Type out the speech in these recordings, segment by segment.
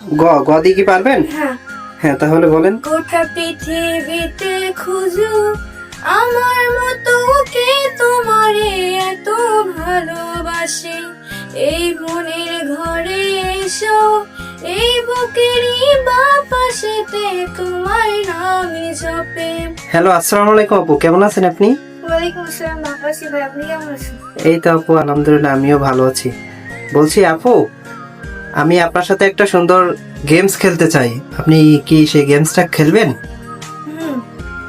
গ গ দিয়ে কি পারবেন? হ্যাঁ। হ্যাঁ তাহলে বলেন। গোটা পৃথিবীতে খুঁজু আমার মতো কে তোমারে এত ভালোবাসে। এই মনের ঘরে এসো এই বুকেরই বা পাশেতে তোমার নামে জপে। হ্যালো আসসালামু আলাইকুম আপু কেমন আছেন আপনি? ওয়ালাইকুম আসসালাম বাবাসি ভাই আপনি কেমন আছেন? এই তো আপু আলহামদুলিল্লাহ আমিও ভালো আছি। বলছি আপু আমি আপনার সাথে একটা সুন্দর গেমস খেলতে চাই। আপনি কি সেই গেমসটা খেলবেন?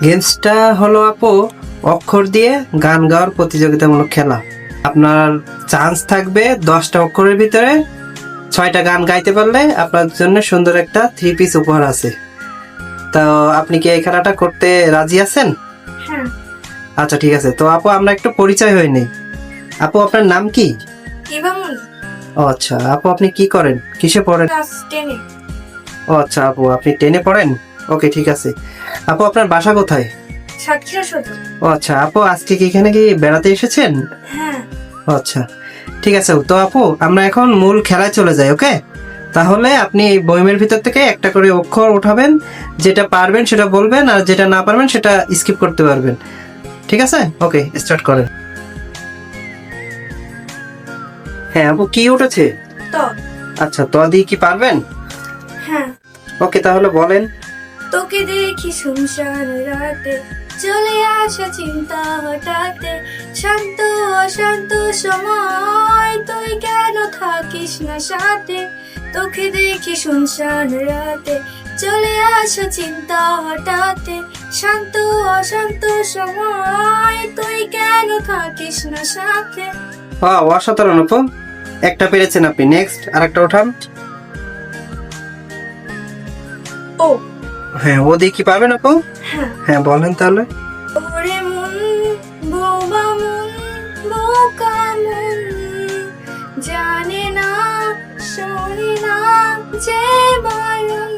গেমসটা হলো আপু অক্ষর দিয়ে গান গাওয়ার প্রতিযোগিতামূলক খেলা। আপনার চান্স থাকবে দশটা অক্ষরের ভিতরে ছয়টা গান গাইতে পারলে আপনার জন্য সুন্দর একটা থ্রি পিস উপহার আছে। তো আপনি কি এই খেলাটা করতে রাজি আছেন? হ্যাঁ। আচ্ছা ঠিক আছে। তো আপু আমরা একটু পরিচয় হয়ে নেই আপু আপনার নাম কি? ও আচ্ছা আপু আপনি কি করেন? কিসে পড়েন? ক্লাস টেনে ও আচ্ছা আপু আপনি টেনে পড়েন? ওকে ঠিক আছে। আপু আপনার বাসা কোথায়? সাতক্ষীরা সদর। ও আচ্ছা আপু আজকে কি এখানে কি বেড়াতে এসেছেন? হ্যাঁ। ও আচ্ছা ঠিক আছে তো আপু আমরা এখন মূল খেলায় চলে যাই ওকে? তাহলে আপনি এই বইমের ভিতর থেকে একটা করে অক্ষর উঠাবেন যেটা পারবেন সেটা বলবেন আর যেটা না পারবেন সেটা স্কিপ করতে পারবেন। ঠিক আছে? ওকে স্টার্ট করেন। হ্যাঁ আপু কি উঠেছে? তো। আচ্ছা তো দিয়ে কি পারবেন? হ্যাঁ। ওকে তাহলে বলেন। তোকে দেখি শুনশান রাতে চলে আসা চিন্তা হঠাতে শান্ত অশান্ত সময় তুই কেন থাকিস না সাথে? তোকে দেখি শুনশান রাতে চলে আসা চিন্তা হঠাতে শান্ত অশান্ত সময় তুই কেন থাকিস না সাথে? ও অসাধারণ আপু। একটা পেরেছেন আপনি। নেক্সট আর একটা ওঠান। ও। হ্যাঁ ও দিয়ে কি পারবেন আপু? হ্যাঁ। হ্যাঁ বলেন তাহলে। ওরে মন বোবা মন বোকা মন জানে না শোনে না যে বারণ।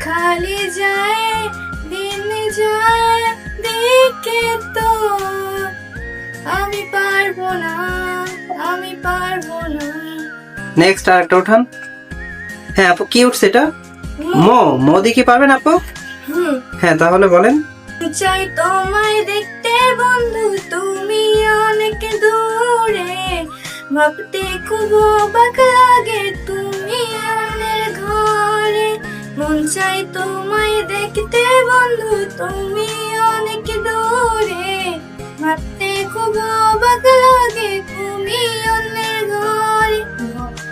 খালি যায় দিন যায় দিকে তো আমি পারব না আমি পারব না। নেক্সট আর একটা ওঠান হ্যাঁ আপু কি উঠছে এটা? মো মো কি পারবেন আপু? হ্যাঁ তাহলে বলেন। চাই তোমায় দেখতে বন্ধু তুমি অনেক দূরে। ভাবতে খুব অবাক লাগে তুমি অন্যের ঘরে। মন চাই তোমায় দেখতে বন্ধু তুমি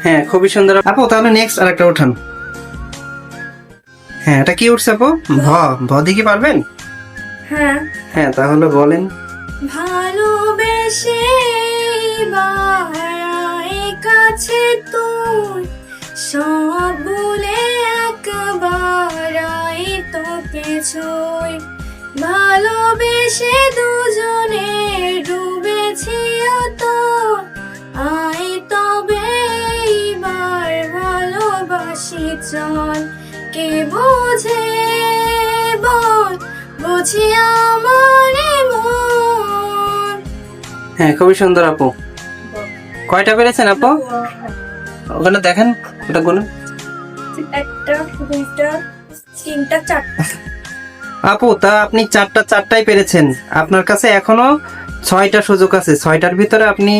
হ্যাঁ খুবই সুন্দর। আপু তাহলে নেক্সট আর একটা ওঠান হ্যাঁ এটা কি উঠছে আপু? ভ ভ দিয়ে কি পারবেন? হ্যাঁ। হ্যাঁ তাহলে বলেন। ভালোবেসে কাছে তুই সব ভুলে একবার আই তোকে ছুঁই। ভালোবেসে দুজনে ডুবেছি চল কে বোঝে বল? বুঝি আমার মন। হ্যাঁ খুবই সুন্দর আপু। কয়টা পেরেছেন আপু? ওখানে দেখেন ওটা গুনুন একটা দুইটা তিনটা চারটা। আপু তা আপনি চারটা চারটাই পেরেছেন। আপনার কাছে এখনও ছয়টা সুযোগ আছে। ছয়টার ভিতরে আপনি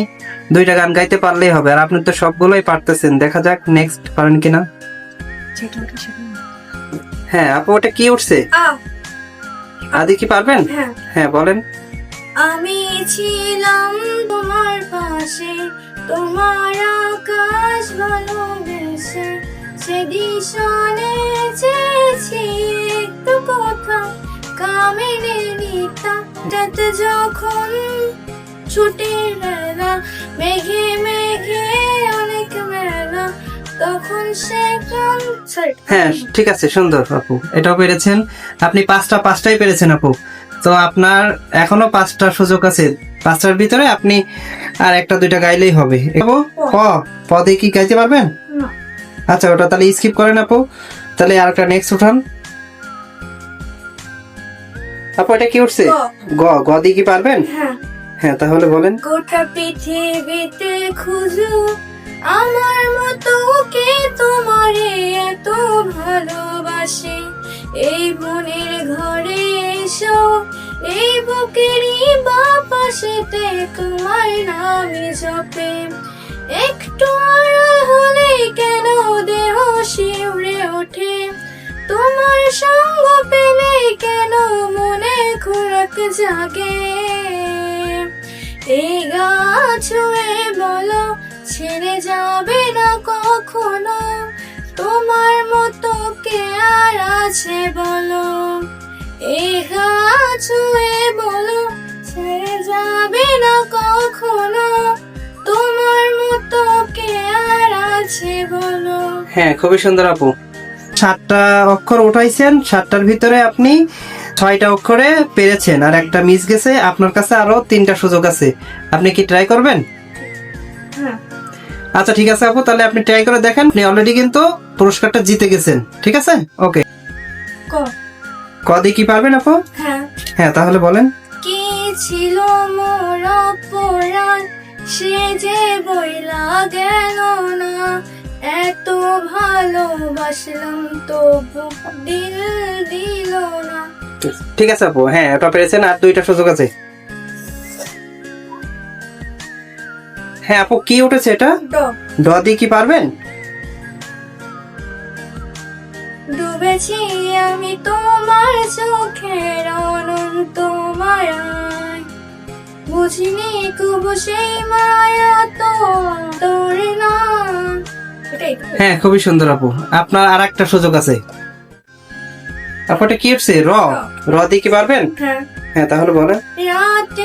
দুইটা গান গাইতে পারলেই হবে। আর আপনি তো সবগুলোই পারতেছেন। দেখা যাক নেক্সট পারেন কিনা। হ্যাঁ আপু ওটা কি উঠছে? আদি কি পারবেন? হ্যাঁ। হ্যাঁ বলেন। আমি ছিলাম তোমার পাশে তোমার আকাশ ভালোবেসে সেদিশনে চেয়েছি একটু কথা কামিনে নিতা রাত যখন ছুটির বেলা মেঘে তখন সে সরি হ্যাঁ ঠিক আছে সুন্দর আপু। এটাও পেরেছেন। আপনি পাঁচটা পাঁচটাই পেরেছেন আপু। তো আপনার এখনও পাঁচটা সুযোগ আছে। পাঁচটার ভিতরে আপনি আর একটা দুইটা গাইলেই হবে। আপু প পদে কি গাইতে পারবেন? আচ্ছা ওটা তাহলে স্কিপ করেন আপু। তাহলে আর একটা নেক্সট উঠান। আপু এটা কি উঠছে? গ। গ। গ দিয়ে কি পারবেন? হ্যাঁ। হ্যাঁ তাহলে বলেন। গোটা পৃথিবীতে খুঁজু। আমার মতো কে তোমারে এত ভালোবাসে? এই বোনের ঘরে এসো, এই বুকেরই বা তোমার নামে জপে। একটু হলে কেন দেহ শিউরে ওঠে? তোমার সঙ্গ পেলে কেন মনে খোরাক জাগে? এই গাছ বলো ছেড়ে যাবে না কখনো? তোমার মতো কে আর আছে বলো? এই ছুঁয়ে বলো ছেড়ে যাবে না কখনো? তোমার মতো কে আর আছে বলো? হ্যাঁ খুবই সুন্দর আপু। সাতটা অক্ষর উঠাইছেন সাতটার ভিতরে আপনি ছয়টা অক্ষরে পেরেছেন আর একটা মিস গেছে আপনার কাছে আরও তিনটা সুযোগ আছে। আপনি কি ট্রাই করবেন? হ্যাঁ। আচ্ছা ঠিক আছে আপু তাহলে আপনি ট্রাই করে দেখেন। আপনি অলরেডি কিন্তু পুরস্কারটা জিতে গেছেন। ঠিক আছে? ওকে ক? কদি কি পারবেন আপু? হ্যাঁ। হ্যাঁ তাহলে বলেন। কি ছিল মোর অপরাধ? সে যে বইলা গেল না। এত ভালোবাসলাম তবু দিল দিল না। ঠিক আছে আপু হ্যাঁ এটা পেরেছেন আর দুইটা সুযোগ আছে। হ্যাঁ আপু কি উঠেছে এটা? ড ড দিয়ে কি পারবেন? ডুবেছি আমি তোমার চোখের অনন্ত মায়ায়। বুঝিনি কবু সেই মায়া তো তোর না। হ্যাঁ খুবই সুন্দর আপু। আপনার আর একটা সুযোগ আছে। আপু এটা কি উঠছে? র। র। দিয়ে কি পারবেন? হ্যাঁ। হ্যাঁ তাহলে বলেন। রাতেরি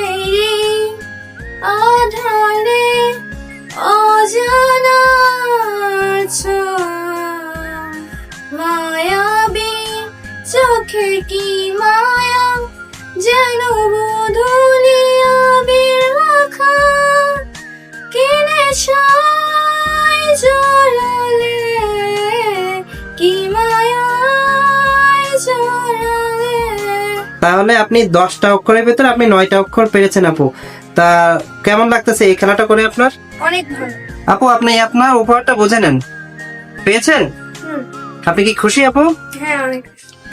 তাহলে আপনি দশটা অক্ষরের ভিতরে আপনি নয়টা অক্ষর পেরেছেন আপু। তা কেমন লাগতেছে এই খেলাটা করে আপনার? অনেক ভালো। আপু আপনি আপনার উপহারটা বুঝে নেন। পেয়েছেন? আপনি কি খুশি আপু? হ্যাঁ অনেক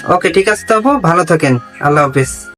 ওকে ঠিক আছে তো আপু। ভালো থাকেন। আল্লাহ হাফিজ।